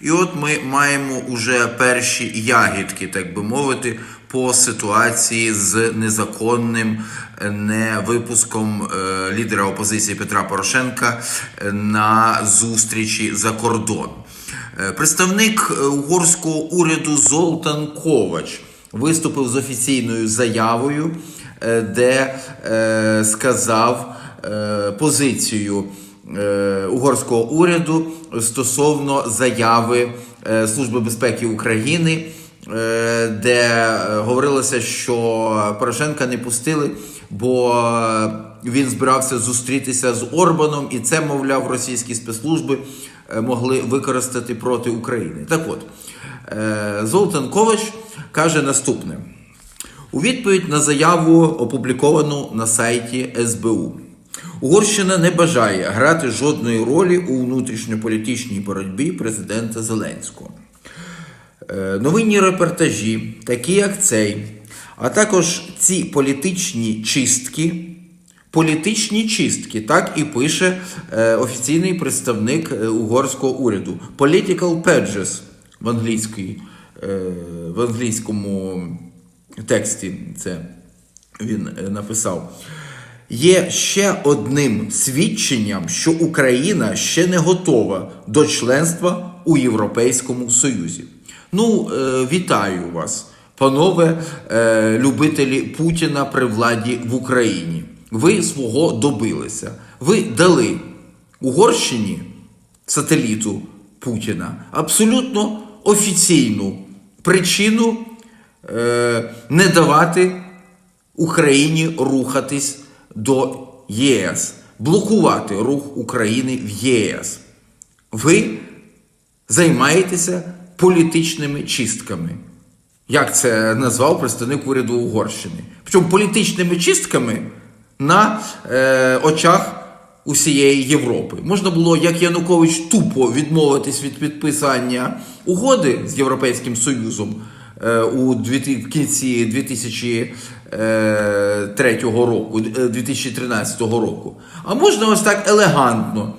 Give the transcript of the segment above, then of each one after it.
І от ми маємо уже перші ягідки, так би мовити, по ситуації з незаконним е, невипуском е, лідера опозиції Петра Порошенка е, на зустрічі за кордон. Представник угорського уряду Золтан Ковач виступив з офіційною заявою, де сказав позицію угорського уряду стосовно заяви е, Служби безпеки України, е, де е, говорилося, що Порошенка не пустили, бо е, він збирався зустрітися з Орбаном, і це, мовляв, російські спецслужби е, могли використати проти України. Так от, е, Золтан Ковач каже наступне. У відповідь на заяву, опубліковану на сайті СБУ, Угорщина не бажає грати жодної ролі у внутрішньополітичній боротьбі президента Зеленського. Е, Новинні репортажі, такі як цей, а також ці політичні чистки, політичні чистки, так і пише е, офіційний представник е, угорського уряду. Political pages в, в англійському тексті це він написав. Є ще одним свідченням, що Україна ще не готова до членства у Європейському Союзі. Ну, е, вітаю вас, панове е, любителі Путіна при владі в Україні. Ви свого добилися. Ви дали Угорщині сателіту Путіна абсолютно офіційну причину е, не давати Україні рухатись до ЄС, блокувати рух України в ЄС. Ви займаєтеся політичними чистками. Як це назвав представник уряду Угорщини? Причому політичними чистками на е, очах усієї Європи. Можна було, як Янукович, тупо відмовитись від підписання угоди з Європейським Союзом е, у кінці 2003 року, е, 2013 року. А можна ось так елегантно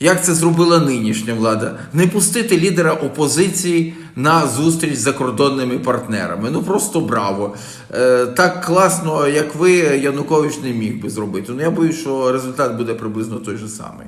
як це зробила нинішня влада, не пустити лідера опозиції на зустріч з закордонними партнерами. Ну просто браво. Е, так класно, як ви, Янукович не міг би зробити. Ну я боюсь, що результат буде приблизно той же самий.